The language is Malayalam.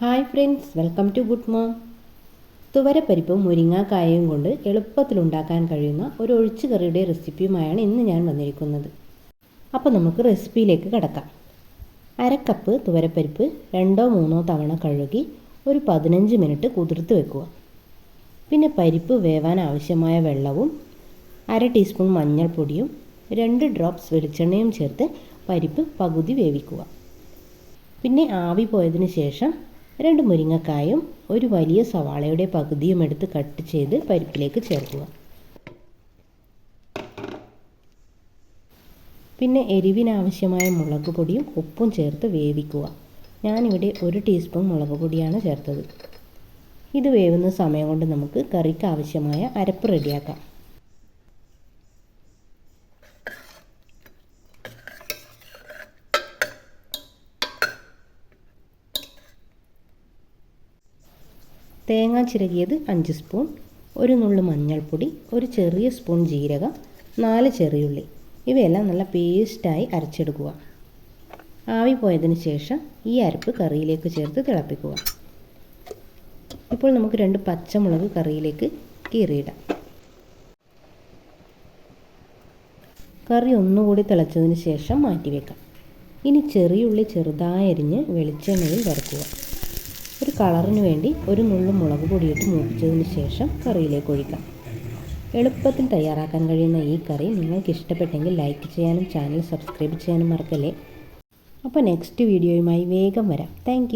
Hi friends welcome to good mom. തുവരപ്പരിപ്പും മുരിങ്ങാക്കായയും കൊണ്ട് എളുപ്പത്തിലുണ്ടാക്കാൻ കഴിയുന്ന ഒരു ഒഴിച്ചുകറിയുടെ റെസിപ്പിയുമായാണ് ഇന്ന് ഞാൻ വന്നിരിക്കുന്നത്. അപ്പോൾ നമുക്ക് റെസിപ്പിയിലേക്ക് കിടക്കാം. അരക്കപ്പ് തുവരപ്പരിപ്പ് രണ്ടോ മൂന്നോ തവണ കഴുകി ഒരു പതിനഞ്ച് മിനിറ്റ് കുതിർത്ത് വെക്കുക. പിന്നെ പരിപ്പ് വേവാൻ ആവശ്യമായ വെള്ളവും അര ടീസ്പൂൺ മഞ്ഞൾപ്പൊടിയും രണ്ട് ഡ്രോപ്സ് വെളിച്ചെണ്ണയും ചേർത്ത് പരിപ്പ് പകുതി വേവിക്കുക. പിന്നെ ആവി പോയതിന് ശേഷം രണ്ട് മുരിങ്ങക്കായും ഒരു വലിയ സവാളയുടെ പകുതിയും എടുത്ത് കട്ട് ചെയ്ത് പരിപ്പിലേക്ക് ചേർക്കുക. പിന്നെ എരിവിനാവശ്യമായ മുളക് പൊടിയും ഉപ്പും ചേർത്ത് വേവിക്കുക. ഞാനിവിടെ ഒരു ടീസ്പൂൺ മുളക് പൊടിയാണ് ചേർത്തത്. ഇത് വേവുന്ന സമയം കൊണ്ട് നമുക്ക് കറിക്ക് ആവശ്യമായ അരപ്പ് റെഡിയാക്കാം തേങ്ങ ചിരകിയത് അഞ്ച് സ്പൂൺ ഒരു നുള്ളു മഞ്ഞൾപ്പൊടി ഒരു ചെറിയ സ്പൂൺ ജീരകം നാല് ചെറിയുള്ളി. ഇവയെല്ലാം നല്ല പേസ്റ്റായി അരച്ചെടുക്കുക. ആവി പോയതിന് ശേഷം ഈ അരപ്പ് കറിയിലേക്ക് ചേർത്ത് തിളപ്പിക്കുക. ഇപ്പോൾ നമുക്ക് രണ്ട് പച്ചമുളക് കറിയിലേക്ക് കീറിയിടാം. കറി ഒന്നുകൂടി തിളച്ചതിന് ശേഷം മാറ്റിവെക്കാം. ഇനി ചെറിയുള്ളി ചെറുതായി അരിഞ്ഞ് വെളിച്ചെണ്ണയിൽ വറുക്കുക. ഒരു കളറിന് വേണ്ടി ഒരു നുള്ളു മുളക് പൊടിയിട്ട് മൂപ്പിച്ചതിന് ശേഷം കറിയിലേക്ക് ഒഴിക്കാം. എളുപ്പത്തിൽ തയ്യാറാക്കാൻ കഴിയുന്ന ഈ കറി നിങ്ങൾക്ക് ഇഷ്ടപ്പെട്ടെങ്കിൽ ലൈക്ക് ചെയ്യാനും ചാനൽ സബ്സ്ക്രൈബ് ചെയ്യാനും മറക്കല്ലേ? അപ്പോൾ നെക്സ്റ്റ് വീഡിയോയുമായി വേഗം വരാം. താങ്ക്